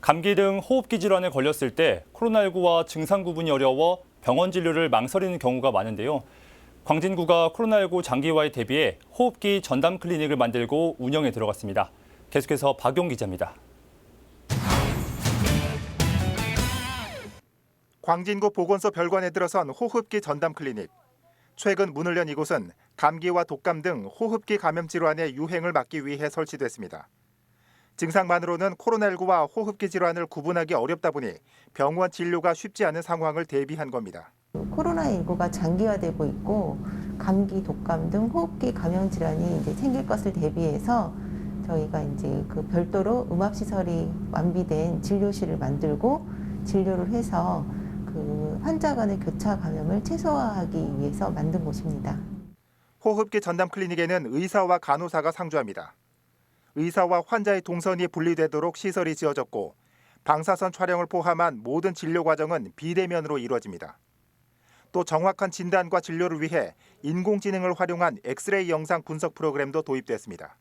감기 등 호흡기 질환에 걸렸을 때 코로나19와 증상 구분이 어려워 병원 진료를 망설이는 경우가 많은데요. 광진구가 코로나19 장기화에 대비해 호흡기 전담 클리닉을 만들고 운영에 들어갔습니다. 계속해서 박용 기자입니다. 광진구 보건소 별관에 들어선 호흡기 전담 클리닉. 최근 문을 연 이곳은 감기와 독감 등 호흡기 감염 질환의 유행을 막기 위해 설치됐습니다. 증상만으로는 코로나19와 호흡기 질환을 구분하기 어렵다 보니 병원 진료가 쉽지 않은 상황을 대비한 겁니다. 코로나19가 장기화되고 있고 감기, 독감 등 호흡기 감염 질환이 이제 생길 것을 대비해서 저희가 이제 그 별도로 음압 시설이 완비된 진료실을 만들고 진료를 해서 그 환자 간의 교차 감염을 최소화하기 위해서 만든 곳입니다. 호흡기 전담 클리닉에는 의사와 간호사가 상주합니다. 의사와 환자의 동선이 분리되도록 시설이 지어졌고 방사선 촬영을 포함한 모든 진료 과정은 비대면으로 이루어집니다. 또 정확한 진단과 진료를 위해 인공지능을 활용한 엑스레이 영상 분석 프로그램도 도입됐습니다.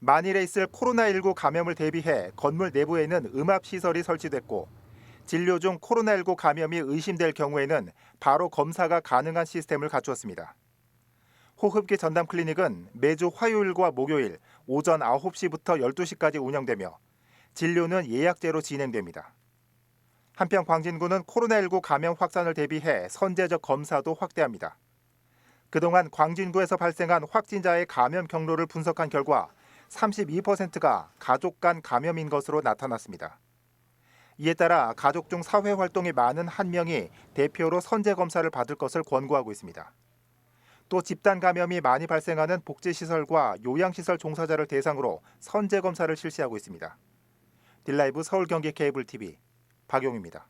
만일에 있을 코로나19 감염을 대비해 건물 내부에는 음압 시설이 설치됐고 진료 중 코로나19 감염이 의심될 경우에는 바로 검사가 가능한 시스템을 갖추었습니다. 호흡기 전담 클리닉은 매주 화요일과 목요일 오전 9시부터 12시까지 운영되며 진료는 예약제로 진행됩니다. 한편 광진구는 코로나19 감염 확산을 대비해 선제적 검사도 확대합니다. 그동안 광진구에서 발생한 확진자의 감염 경로를 분석한 결과 32%가 가족 간 감염인 것으로 나타났습니다. 이에 따라 가족 중 사회 활동이 많은 한 명이 대표로 선제 검사를 받을 것을 권고하고 있습니다. 또 집단 감염이 많이 발생하는 복지시설과 요양시설 종사자를 대상으로 선제 검사를 실시하고 있습니다. 딜라이브 서울 경기 케이블 TV 박용입니다.